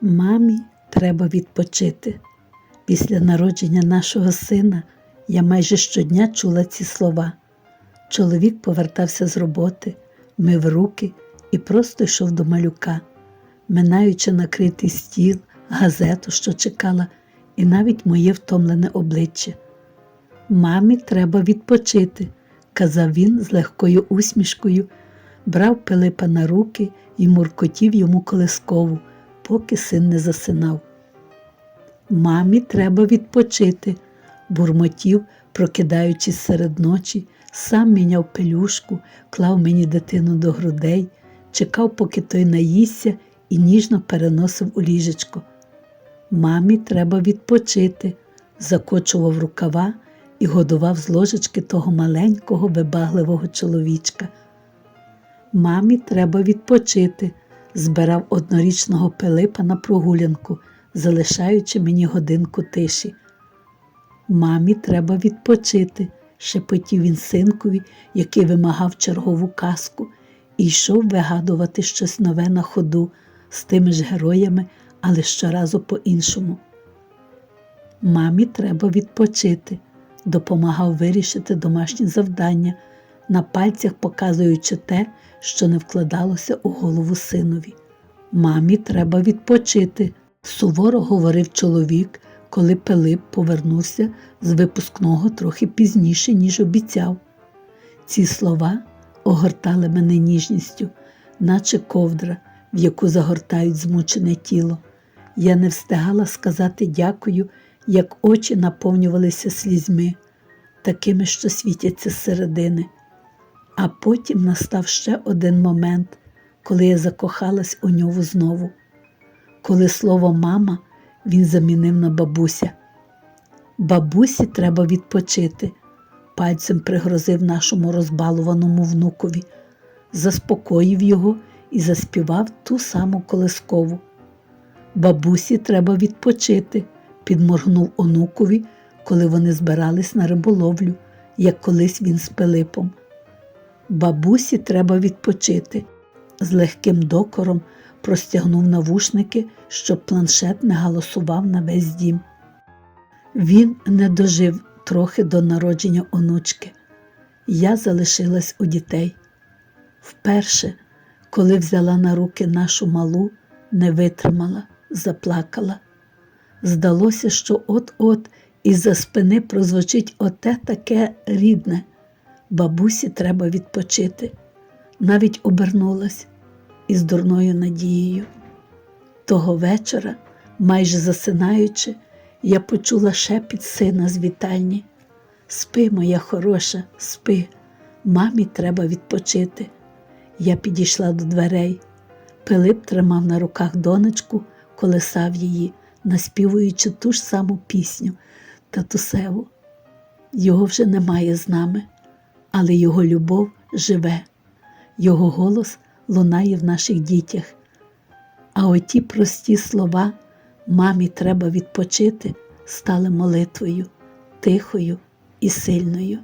Мамі треба відпочити. Після народження нашого сина я майже щодня чула ці слова. Чоловік повертався з роботи, мив руки і просто йшов до малюка, минаючи накритий стіл, газету, що чекала, і навіть моє втомлене обличчя. Мамі треба відпочити, казав він з легкою усмішкою, брав Пилипа на руки і муркотів йому колискову, поки син не засинав. Мамі треба відпочити, бурмотів, прокидаючись серед ночі, сам міняв пелюшку, клав мені дитину до грудей, чекав, поки той наїсться, і ніжно переносив у ліжечко. Мамі треба відпочити, закочував рукава і годував з ложечки того маленького вибагливого чоловічка. Мамі треба відпочити, збирав однорічного Пилипа на прогулянку, залишаючи мені годинку тиші. Мамі треба відпочити, шепотів він синкові, який вимагав чергову казку, і йшов вигадувати щось нове на ходу з тими ж героями, але щоразу по-іншому. Мамі треба відпочити, допомагав вирішити домашні завдання, на пальцях показуючи те, що не вкладалося у голову синові. Мамі треба відпочити, суворо говорив чоловік, коли Пилип повернувся з випускного трохи пізніше, ніж обіцяв. Ці слова огортали мене ніжністю, наче ковдра, в яку загортають змучене тіло. Я не встигала сказати дякую, як очі наповнювалися слізьми, такими, що світяться зсередини. А потім настав ще один момент, коли я закохалась у нього знову, коли слово мама він замінив на бабуся. Бабусі треба відпочити, пальцем пригрозив нашому розбалуваному внукові, заспокоїв його і заспівав ту саму колискову. Бабусі треба відпочити, підморгнув онукові, коли вони збирались на риболовлю, як колись він з Пилипом. Бабусі треба відпочити. З легким докором простягнув навушники, щоб планшет не галасував на весь дім. Він не дожив трохи до народження онучки. Я залишилась у дітей. Вперше, коли взяла на руки нашу малу, не витримала, заплакала. Здалося, що от-от із-за спини прозвучить оте таке рідне. Бабусі треба відпочити. Навіть обернулась із дурною надією. Того вечора, майже засинаючи, я почула шепіт сина з вітальні. Спи, моя хороша, спи, мамі треба відпочити. Я підійшла до дверей. Пилип тримав на руках донечку, колесав її, наспівуючи ту ж саму пісню татусеву. Його вже немає з нами, але його любов живе, його голос лунає в наших дітях. А оті прості слова мамі треба відпочити стали молитвою, тихою і сильною.